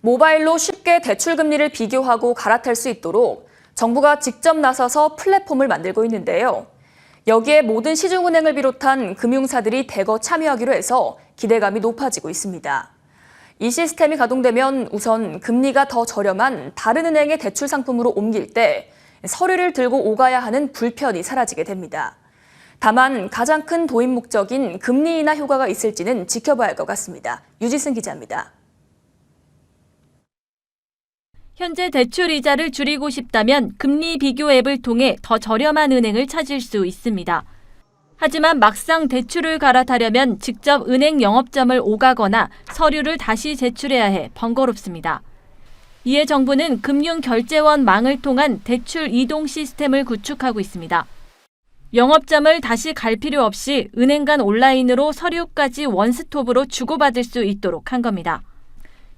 모바일로 쉽게 대출 금리를 비교하고 갈아탈 수 있도록 정부가 직접 나서서 플랫폼을 만들고 있는데요. 여기에 모든 시중은행을 비롯한 금융사들이 대거 참여하기로 해서 기대감이 높아지고 있습니다. 이 시스템이 가동되면 우선 금리가 더 저렴한 다른 은행의 대출 상품으로 옮길 때 서류를 들고 오가야 하는 불편이 사라지게 됩니다. 다만 가장 큰 도입 목적인 금리 인하 효과가 있을지는 지켜봐야 할 것 같습니다. 유지승 기자입니다. 현재 대출 이자를 줄이고 싶다면 금리 비교 앱을 통해 더 저렴한 은행을 찾을 수 있습니다. 하지만 막상 대출을 갈아타려면 직접 은행 영업점을 오가거나 서류를 다시 제출해야 해 번거롭습니다. 이에 정부는 금융결제원 망을 통한 대출 이동 시스템을 구축하고 있습니다. 영업점을 다시 갈 필요 없이 은행 간 온라인으로 서류까지 원스톱으로 주고받을 수 있도록 한 겁니다.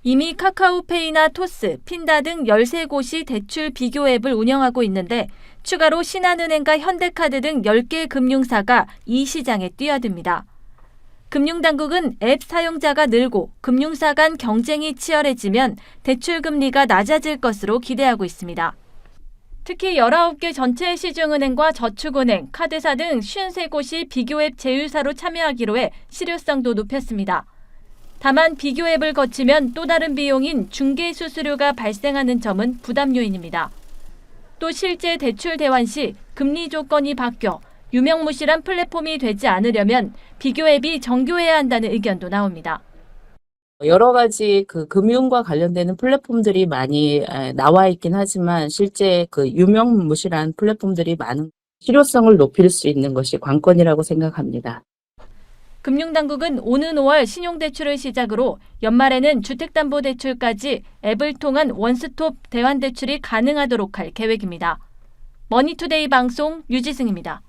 이미 카카오페이나 토스, 핀다 등 13곳이 대출 비교 앱을 운영하고 있는데 추가로 신한은행과 현대카드 등 10개 금융사가 이 시장에 뛰어듭니다. 금융당국은 앱 사용자가 늘고 금융사 간 경쟁이 치열해지면 대출 금리가 낮아질 것으로 기대하고 있습니다. 특히 19개 전체 시중은행과 저축은행, 카드사 등 53곳이 비교 앱 제휴사로 참여하기로 해 실효성도 높였습니다. 다만 비교 앱을 거치면 또 다른 비용인 중개 수수료가 발생하는 점은 부담 요인입니다. 또 실제 대출 대환 시 금리 조건이 바뀌어 유명무실한 플랫폼이 되지 않으려면 비교 앱이 정교해야 한다는 의견도 나옵니다. 여러 가지 그 금융과 관련되는 플랫폼들이 많이 에, 나와 있긴 하지만 실제 그 유명무실한 플랫폼들이 많은 실효성을 높일 수 있는 것이 관건이라고 생각합니다. 금융당국은 오는 5월 신용대출을 시작으로 연말에는 주택담보대출까지 앱을 통한 원스톱 대환대출이 가능하도록 할 계획입니다. 머니투데이 방송 유지승입니다.